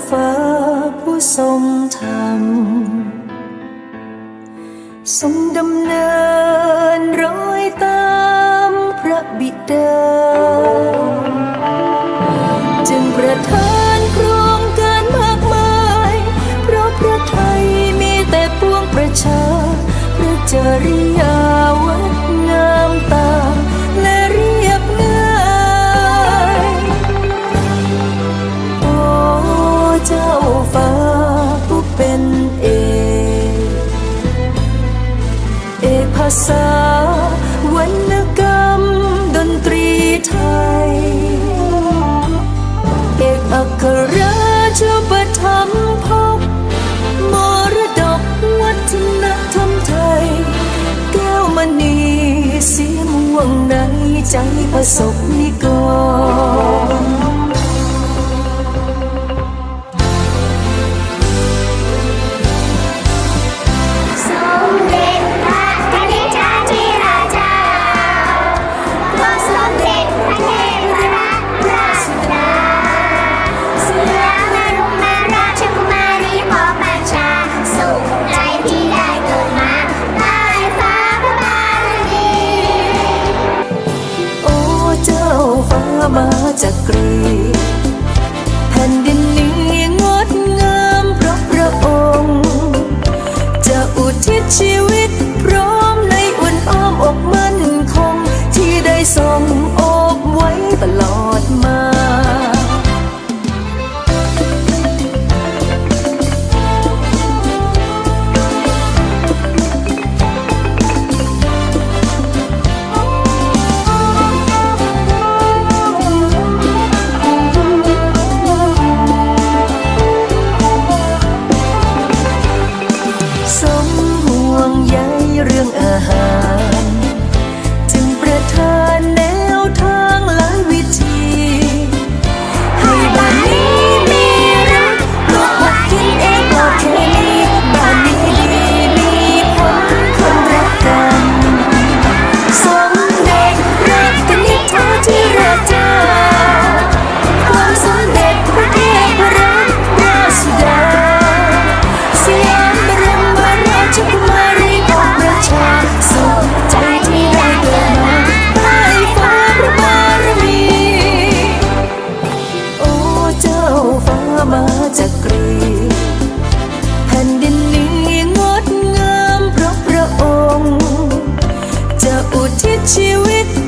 เจ้าฟ้าผู้ทรงธรรมทรงดำเนินรอยตามพระบิดา จึงประทานโครงการมากมาย เพราะพระไทยมีแต่ปวงประชา พระจริยา ษาวรรณกรรมดนตรีไทย เอกอัครราชปฐมภพมรดกวัฒนธรรมไทย แก้วมณีสีม่วงในใจประสบนิกร จักรีแผ่นดินนี้งดงามเพราะพระองค์ จะอุทิศชีวิต เ teach you with